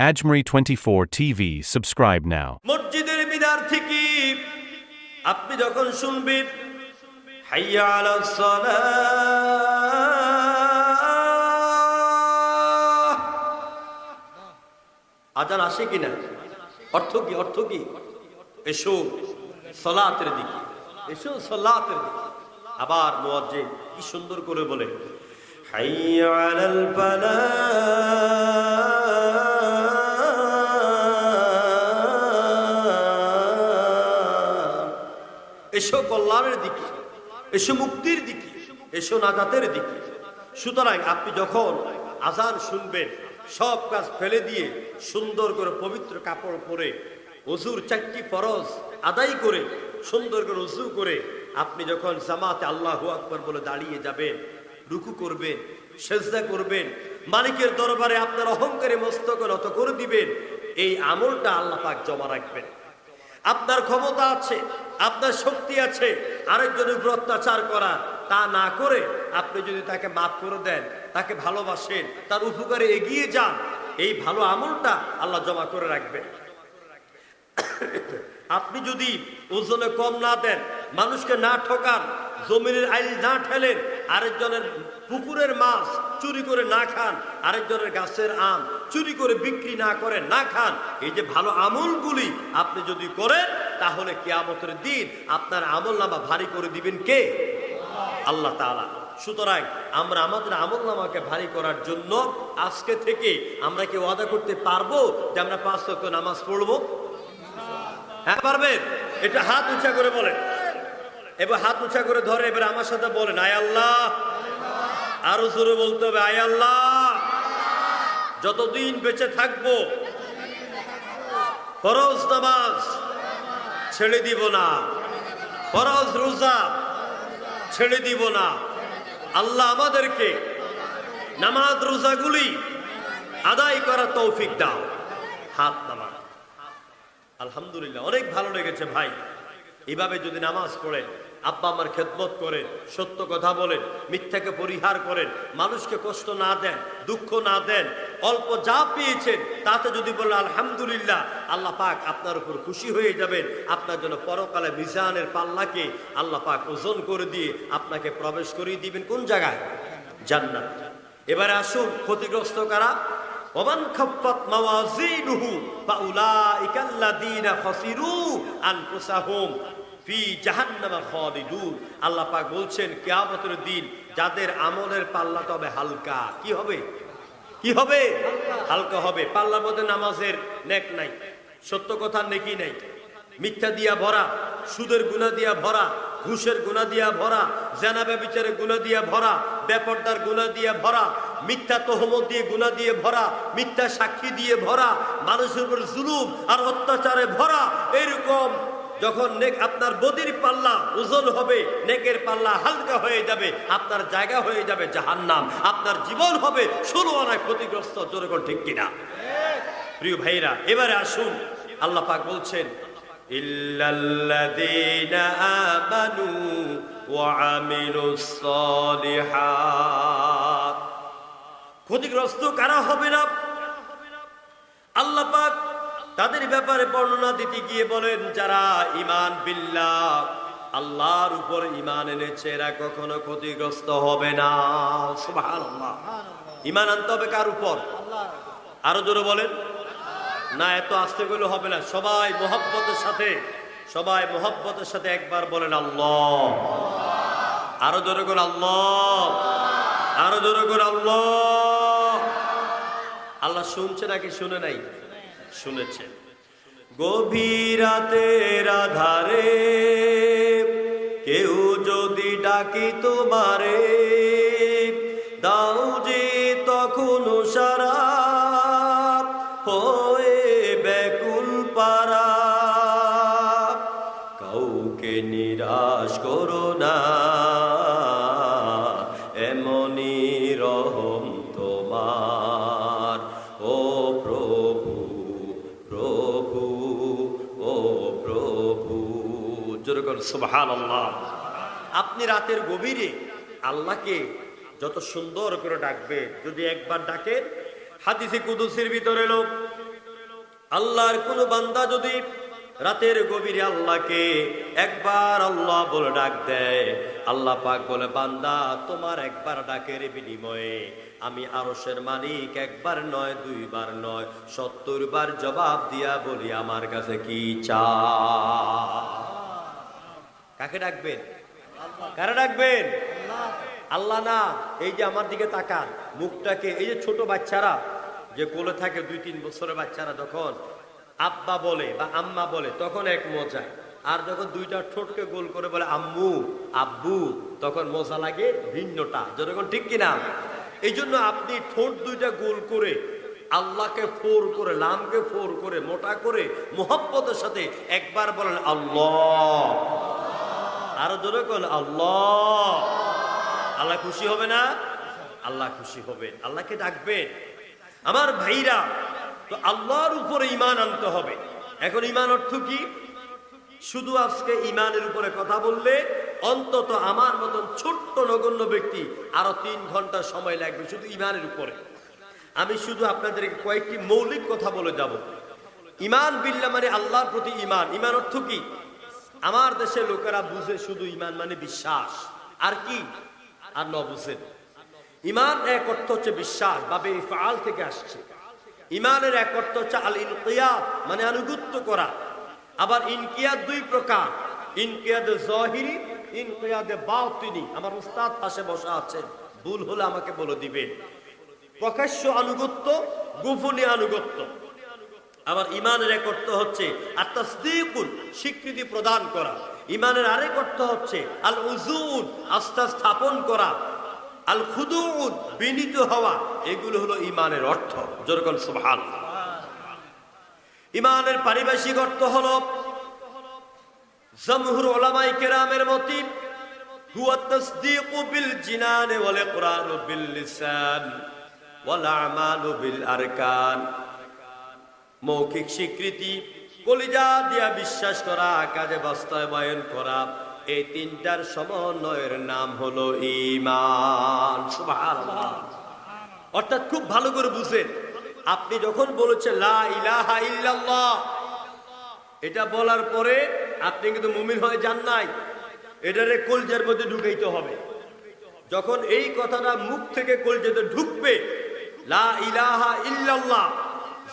Ajmeri 24 TV. Subscribe now. মসজিদের মিনার থেকে আপনি যখন শুনবেন, হাইয়া আলাস সালাহ। আজান আসে কিনা অর্থ কি অর্থ কি এসো সলাতের দিকে এসো সলাতের দিকে আবার মুয়াজ্জিন কি সুন্দর করে বলে, হাইয়া আলাল ফালাহ এসো কল্যাণের দিকে, এসো মুক্তির দিকে, এসো নাজাতের দিকে। সুতরাং আপনি যখন আজান শুনবেন, সব কাজ ফেলে দিয়ে সুন্দর করে পবিত্র কাপড় পরে অজুর চারটি ফরজ আদায় করে, সুন্দর করে উজু করে, আপনি যখন জামাতে আল্লাহ আকবর বলে দাঁড়িয়ে যাবেন, রুকু করবেন, সেজদা করবেন, মালিকের দরবারে আপনার অহংকারে মস্তক নত করে দিবেন, এই আমলটা আল্লাহ পাক জমা রাখবেন। আপনার ক্ষমতা আছে আপনার শক্তি আছে, আরেকজনের উপর অত্যাচার করা, তা না করে আপনি যদি তাকে মাফ করে দেন, তাকে ভালোবাসেন, তার উপকারে এগিয়ে যান, এই ভালো আমলটা আল্লাহ জমা করে রাখবেন। আপনি যদি ওজনে কম না দেন মানুষকে না ঠকান, জমিনের আইল না ঠেলেন, আরেকজনের পুকুরের মাছ চুরি করে না খান, আরেকজনের গাছের আম চুরি করে বিক্রি না করেন, না খান। এই যে ভালো আমলগুলি আপনি যদি করেন, তাহলে কেয়ামতের দিন আপনার আমল নামা ভারী করে দিবেন কে? আল্লাহ তাআলা। সুতরাং আমরা আমাদের আমল নামাকে ভারী করার জন্য আজকে থেকে আমরা কি ওয়াদা করতে পারব যে আমরা পাঁচ ওয়াক্ত নামাজ পড়ব? হ্যাঁ পারবেন? এটা হাত উঁচা করে বলেন। এবার হাত উঁচা করে ধরে, এবার আমার সাথে বলেন, আয় আল্লাহ। আরও জোরে বলতে হবে, আয় আল্লাহ। যতদিন বেঁচে থাকব, ফরজ নামাজ ছেড়ে দিব না, ফরজ রোজা ছেড়ে দিব না। আল্লাহ আমাদেরকে নামাজ রোজাগুলি আদায় করার তৌফিক দাও। হাত নামাজ। আলহামদুলিল্লাহ, অনেক ভালো লেগেছে ভাই। এভাবে যদি নামাজ পড়েন আব্বা আমার খেদমত করেন, সত্য কথা বলেন, মিথ্যাকে পরিহার করেন, মানুষকে কষ্ট না দেন, দুঃখ না দেন, অল্প যা পেয়েছেন তাতে যদি বলেন আলহামদুলিল্লাহ, আল্লাহ পাক আপনার উপর খুশি হয়ে যাবেন, আপনার জন্য পরকালে মিজানের পাল্লাকে আল্লাহ পাক ওজন করে দিয়ে আপনাকে প্রবেশ করিয়ে দিবেন, কোন জায়গায়? জান্নাত। এবারে আসুন, ক্ষতিগ্রস্ত কারা? আনফুসাহুম। ফি জাহান্নামা খালিদুন। আল্লাহ পাক বলছেন, কিয়ামতের দিন যাদের আমলের পাল্লা তবে হালকা। কি হবে? কি হবে? হালকা হবে। পাল্লার মধ্যে নামাজের নেক নাই, সত্য কথার নেকি নাই। মিথ্যা দিয়া ভরা, সুদের গুণা দিয়া ভরা, ঘুষের গুণা দিয়া ভরা জেনাবে বিচারে গুণা দিয়া ভরা, বেপর্দার গুণা দিয়ে ভরা, মিথ্যা তহমত দিয়ে গুণা দিয়ে ভরা, মিথ্যা সাক্ষী দিয়ে ভরা, মানুষের উপর জুলুম আর অত্যাচারে ভরা, এরকম যখন নেক আপনার বদির পাল্লা ওজন হবে, নেকের পাল্লা হালকা হয়ে যাবে, আপনার জায়গা হয়ে যাবে জাহান্নাম। আপনার জীবন হবে ষোলো আনায় ক্ষতিগ্রস্ত জোরকর ঠিক কিনা? প্রিয় ভাইরা এবারে আসুন, আল্লাহ পাক বলছেন আমানু ওয়া ক্ষতিগ্রস্ত কারা হবে না? তাদের ব্যাপারে বর্ণনা দিতে গিয়ে বলেন, যারা ইমান বিল্লাহ, আল্লাহর উপর ইমান এনেছে, এরা কখনো ক্ষতিগ্রস্ত হবে না। ইমান আনতে হবে কার উপর? আরও জোরে বলেন। না, এত আসতে গেলে হবে না। সবাই মোহব্বতের সাথে, সবাই মোহব্বতের সাথে একবার বলেন, আল্লাহ। আরও জোরে করে, আল্লাহ। আরও জোরে করে, আল্লাহ। আল্লাহ শুনছে নাকি, শুনে নাই? শুনেছেন গভীর রাতের আধারে কেউ যদি ডাকি তোমারে, দাও যে তখন সারা হয়ে ব্যাকুল পারা। কাউকে নিরাশ করো না জোরে কর সুবহান আপনি রাতের গভীরে আল্লাহকে যত সুন্দর করে ডাকবে, যদি একবার ডাকেন, হাদিসে কুদুসির ভিতরে লোক, আল্লাহর কোন বান্দা যদি রাতের গভীরে আল্লাহকে একবার আল্লাহ বলে ডাক দেয়, আল্লাহ পাক বলে, বান্দা, তোমার একবার ডাকের বিনিময়ে আমি আরসের মালিক, একবার নয়, দুইবার নয় সত্তর বার জবাব দিয়া বলি, আমার কাছে কি চা কাকে ডাকবেন? কারা ডাকবেন? আল্লাহ না। এই যে আমার দিকে তাকান, মুখটাকে, এই যে ছোট বাচ্চারা যে কোলে থাকে দুই তিন বছরের বাচ্চারা যখন আব্বা বলে বা আম্মা বলে, তখন এক মজা। আর যখন দুইটা ঠোঁটকে গোল করে বলে, আম্মু, আব্বু, তখন মজা লাগে ভিন্নটা। যখন ঠিক কিনা এই জন্য আপনি ঠোঁট দুইটা গোল করে আল্লাহকে ফোর করে, লামকে ফোর করে, মোটা করে, মোহাব্বতের সাথে একবার বলেন, আল্লাহ। আরও জোরে কল আল্লাহ। আল্লাহ খুশি হবে না? আল্লাহ খুশি হবেন আল্লাহকে ডাকবেন। আমার ভাইরা, তো আল্লাহর উপরে ইমান আনতে হবে। এখন ইমান অর্থ কি? শুধু আজকে ইমানের উপরে কথা বললে অন্তত আমার মতন ছোট্ট নগণ্য ব্যক্তি আরও তিন ঘণ্টা সময় লাগবে শুধু ইমানের উপরে। আমি শুধু আপনাদেরকে কয়েকটি মৌলিক কথা বলে যাব। ইমান বিল্লা মানে আল্লাহর প্রতি ইমান ইমান অর্থ কি? আমার দেশের লোকেরা বুঝে শুধু ইমান মানে বিশ্বাস। আর কি? আর ন বুঝে ইমান এক অর্থ হচ্ছে বিশ্বাস বা বেফাল থেকে আসছে। ইমানের এক অর্থ হচ্ছে আল ইনকিয়াদ মানে আনুগত্য করা। আবার ইনকিয়াদ দুই প্রকার। ইনকিয়াদে জহিরি, ইনকিয়াদে বাতিনি। আমার উস্তাদ পাশে বসা আছেন। ভুল হলে আমাকে বলে দিবেন। প্রকাশ্য আনুগত্য গোপনে আনুগত্য। আবার ইমানের এক অর্থ হচ্ছে আত্মাস্তিকুল স্বীকৃতি প্রদান করা। ইমানের আরেক অর্থ হচ্ছে আল উজুন আস্থা স্থাপন করা। আল খুদুন বিনীত হওয়া। এগুলো হলো ইমানের অর্থ। যেরকম সুবহান ইমানের পারিভাষিক অর্থ হল জমহুর ওলামাই কেরামের মতি হুয়া তাসদীকু বিল জিনান ওয়াল ইকরারু বিল মৌখিক স্বীকৃতি, কলিজা দিয়া বিশ্বাস করা, কাজে বাস্তবায়ন করা, এই তিনটার সমন্বয়ের নাম হলো ইমান অর্থাৎ খুব ভালো করে বুঝেন। আপনি যখন বলেছেন, লা ইলাহা ইল্লাল্লাহ এটা বলার পরে আপনি কিন্তু মুমিন হয়ে যান নাই। এটারে কলজের মধ্যে ঢুকাইতে হবে। যখন এই কথাটা মুখ থেকে কলজেতে ঢুকবে, লা ইলাহা ইল্লাল্লাহ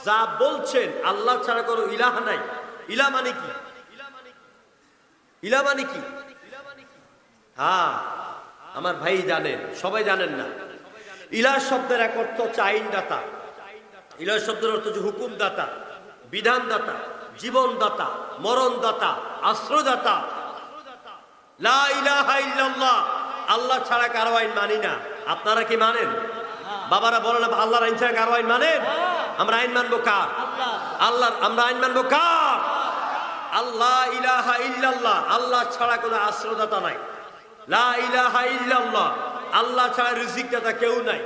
যা বলছেন, আল্লাহ ছাড়া কোনো ইলাহা নাই। ইলা মানে কি? ইলা মানে কি? হ্যাঁ আমার ভাই জানেন, সবাই জানেন না। ইলা শব্দের এক অর্থ হচ্ছে আইনদাতা। ইলা শব্দের অর্থ হচ্ছে হুকুমদাতা, বিধানদাতা, জীবনদাতা, মরণদাতা, আশ্রয়দাতা। লা আল্লাহ ছাড়া কারও আইন মানি না। আপনারা কি মানেন? বাবারা বলেন আল্লাহর আইন ছাড়া কারও আইন মানেন? আমরা আইন মানবো কার? আল্লাহর আমরা আইন মানবো কার? আল্লাহ ইলাহা ইল্লাল্লাহ, আল্লাহ ছাড়া কোনো আশ্রয়দাতা নাই। লা ইলাহা ইল্লাল্লাহ, আল্লাহ ছাড়া রিজিক দাতা কেউ নাই।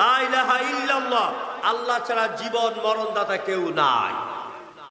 লা ইলাহা ইল্লাল্লাহ, আল্লাহ ছাড়া জীবন মরণ দাতা কেউ নাই।